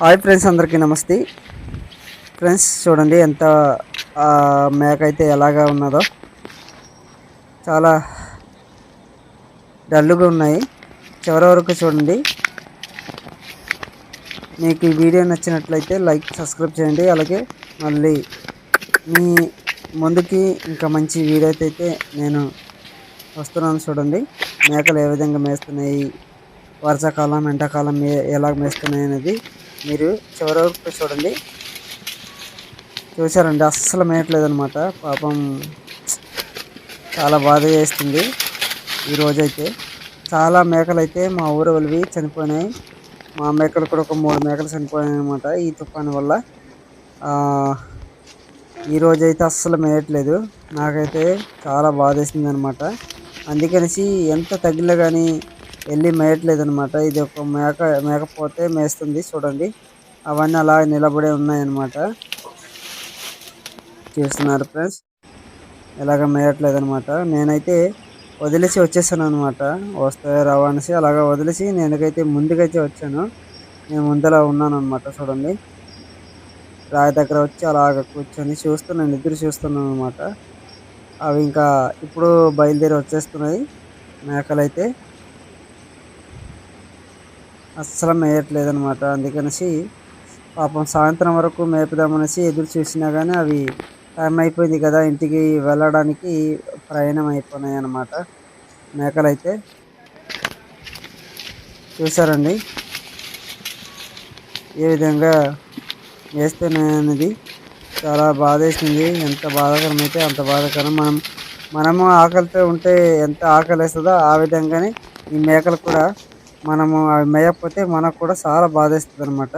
Hi friends అందరికీ నమస్తే. Friends చూడండి ఎంత మేక అయితే ఎలాగా ఉన్నదో. చాలా డల్లుగా ఉన్నాయి. చివరి వరకు చూడండి. మీకు ఈ వీడియో నచ్చినట్లయితే లైక్ సబ్స్క్రైబ్ చేయండి. అలాగే మళ్ళీ మీ ముందుకి ఇంకా మంచి వీడియో అయితే నేను వస్తున్నాను చూడండి. మేకలు ఏ విధంగా మేస్తున్నాయి? వర్షాకాలం ఎండాకాలం ఎలా మేస్తున్నాయి అనేది మీరు చివరి వరకు చూడండి. చూసారండి అస్సలు మేయట్లేదనమాట పాపం చాలా బాధ చేస్తుంది ఈరోజైతే చాలా మేకలు అయితే మా ఊరు వెళ్ళి చనిపోయినాయి. మా మేకలు కూడా ఒక మూడు మేకలు చనిపోయాయి అనమాట ఈ తుఫాను వల్ల. ఈరోజు ఈ అయితే అస్సలు మేయట్లేదు. నాకైతే చాలా బాధేసింది అనమాట అందుకనేసి ఎంత తగిలినా కానీ వెళ్ళి మేయట్లేదు అనమాట ఇది ఒక మేక మేకపోతే మేస్తుంది చూడండి. అవన్నీ అలా నిలబడి ఉన్నాయన్నమాట చూస్తున్నారు ఫ్రెండ్స్ ఇలాగ మేయట్లేదు అనమాట నేనైతే వదిలేసి వచ్చేసాను అనమాట వస్తే రావు అనేసి అలాగ వదిలేసి నేనకైతే ముందుకైతే వచ్చాను. నేను ముందర ఉన్నాను అనమాట చూడండి. రాయి దగ్గర వచ్చి అలాగ కూర్చొని చూస్తున్నాను నిద్ర చూస్తున్నాను అనమాట అవి ఇంకా ఇప్పుడు బయలుదేరి వచ్చేస్తున్నాయి మేకలైతే. అస్సలు మేయట్లేదనమాట అందుకనేసి పాపం సాయంత్రం వరకు మేపుదామనేసి ఎదురు చూసినా కానీ అవి టైం అయిపోయింది కదా ఇంటికి వెళ్ళడానికి ప్రయాణం అయిపోయినాయి అనమాట మేకలైతే. చూసారండి ఏ విధంగా వేస్తున్నాయనేది అనేది చాలా బాధేసింది. ఎంత బాధాకరం అయితే అంత బాధాకరం. మనం మనము ఆకలితో ఉంటే ఎంత ఆకలి వేస్తుందో ఆ విధంగానే ఈ మేకలు కూడా మనము అవి మేయకపోతే మనకు కూడా చాలా బాధేస్తుంది అనమాట